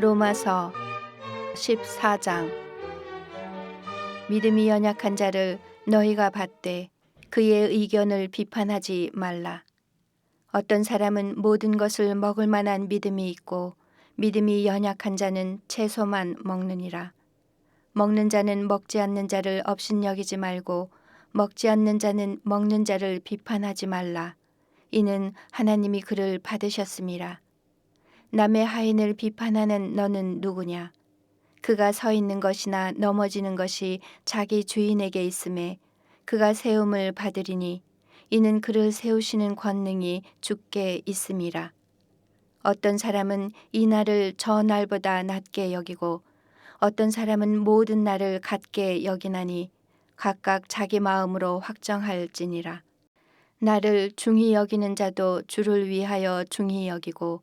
로마서 14장 믿음이 연약한 자를 너희가 받되 그의 의견을 비판하지 말라. 어떤 사람은 모든 것을 먹을 만한 믿음이 있고 믿음이 연약한 자는 채소만 먹느니라. 먹는 자는 먹지 않는 자를 업신여기지 말고 먹지 않는 자는 먹는 자를 비판하지 말라. 이는 하나님이 그를 받으셨음이라. 남의 하인을 비판하는 너는 누구냐? 그가 서 있는 것이나 넘어지는 것이 자기 주인에게 있음에 그가 세움을 받으리니 이는 그를 세우시는 권능이 주께 있음이라. 어떤 사람은 이 날을 저 날보다 낮게 여기고 어떤 사람은 모든 날을 같게 여기나니 각각 자기 마음으로 확정할지니라. 나를 중히 여기는 자도 주를 위하여 중히 여기고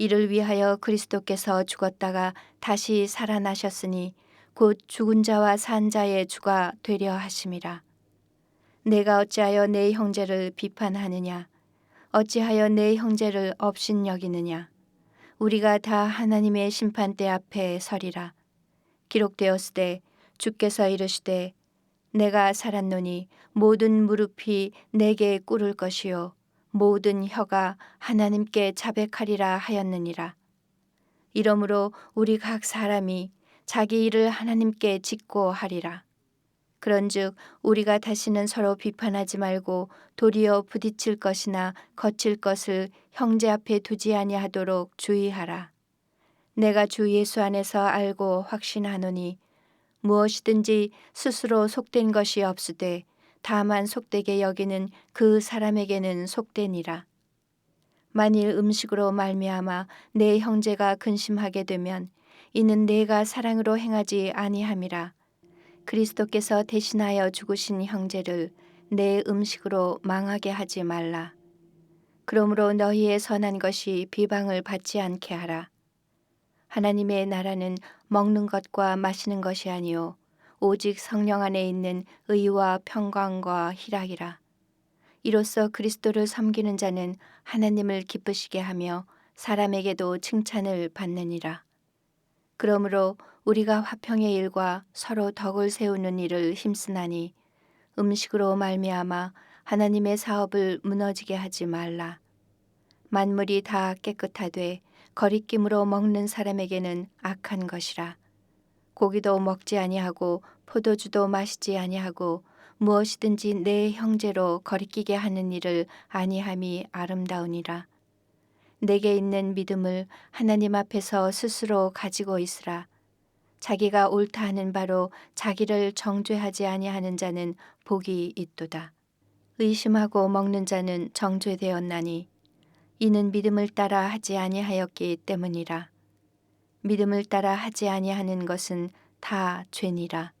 이를 위하여 그리스도께서 죽었다가 다시 살아나셨으니 곧 죽은 자와 산 자의 주가 되려 하심이라. 내가 어찌하여 내 형제를 비판하느냐? 어찌하여 내 형제를 업신 여기느냐? 우리가 다 하나님의 심판대 앞에 서리라. 기록되었으되 주께서 이르시되 내가 살았노니 모든 무릎이 내게 꿇을 것이요 모든 혀가 하나님께 자백하리라 하였느니라. 이러므로 우리 각 사람이 자기 일을 하나님께 짓고 하리라. 그런즉 우리가 다시는 서로 비판하지 말고 도리어 부딪힐 것이나 거칠 것을 형제 앞에 두지 아니하도록 주의하라. 내가 주 예수 안에서 알고 확신하노니 무엇이든지 스스로 속된 것이 없으되 다만 속되게 여기는 그 사람에게는 속되니라. 만일 음식으로 말미암아 내 형제가 근심하게 되면 이는 내가 사랑으로 행하지 아니함이라. 그리스도께서 대신하여 죽으신 형제를 내 음식으로 망하게 하지 말라. 그러므로 너희의 선한 것이 비방을 받지 않게 하라. 하나님의 나라는 먹는 것과 마시는 것이 아니요 오직 성령 안에 있는 의와 평강과 희락이라. 이로써 그리스도를 섬기는 자는 하나님을 기쁘시게 하며 사람에게도 칭찬을 받느니라. 그러므로 우리가 화평의 일과 서로 덕을 세우는 일을 힘쓰나니 음식으로 말미암아 하나님의 사업을 무너지게 하지 말라. 만물이 다 깨끗하되 거리낌으로 먹는 사람에게는 악한 것이라. 고기도 먹지 아니하고 포도주도 마시지 아니하고 무엇이든지 내 형제로 거리끼게 하는 일을 아니함이 아름다우니라. 내게 있는 믿음을 하나님 앞에서 스스로 가지고 있으라. 자기가 옳다 하는 바로 자기를 정죄하지 아니하는 자는 복이 있도다. 의심하고 먹는 자는 정죄되었나니 이는 믿음을 따라 하지 아니하였기 때문이라. 믿음을 따라 하지 아니하는 것은 다 죄니라.